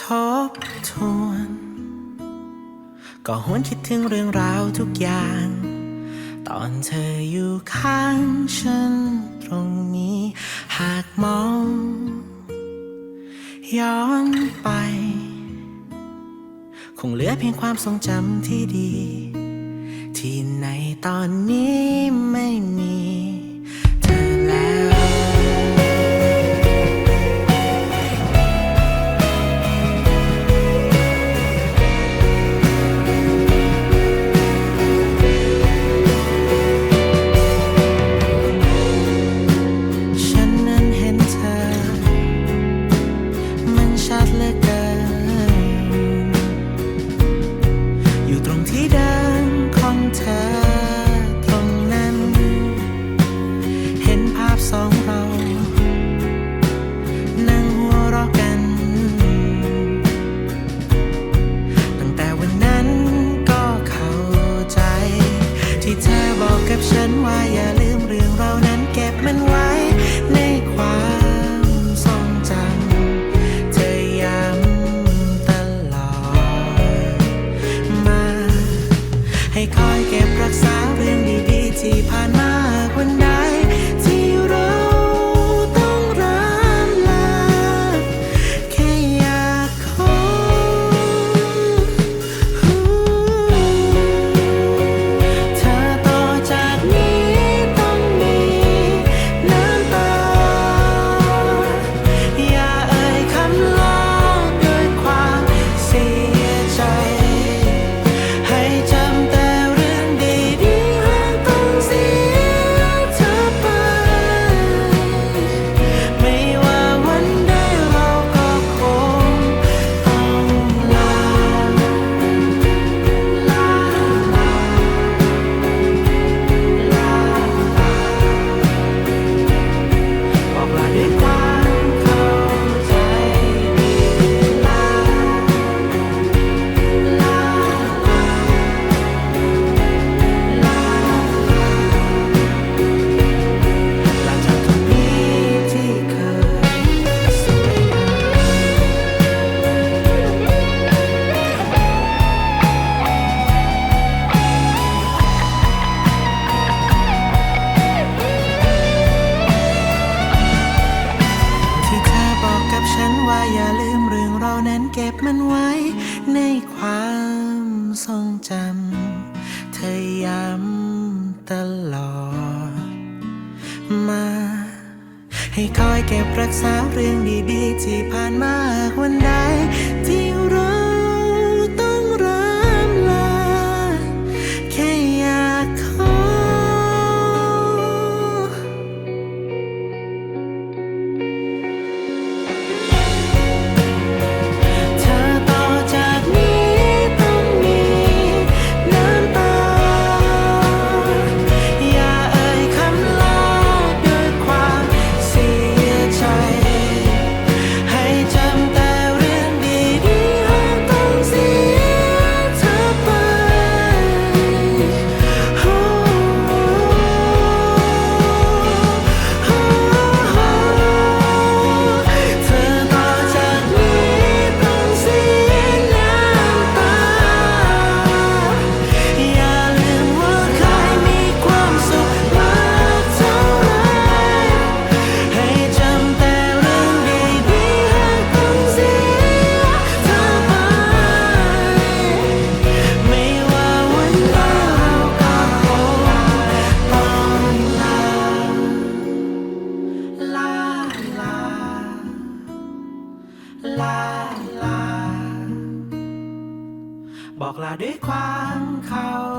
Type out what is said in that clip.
ทบทวนก็หวนคิดถึงเรื่องราวทุกอย่าง ตอนเธออยู่ข้างฉันตรงนี้ หากมอง ย้อนไป คงเหลือเพียงความทรงจำที่ดี ที่ในตอนนี้ cake I get. เก็บมันไว้ในความทรงจำ เธอย้ำตลอดมา ให้คอยเก็บรักษาเรื่องดีๆ ที่ผ่านมาวันใด ลาลา บอกลาด้วยความเขา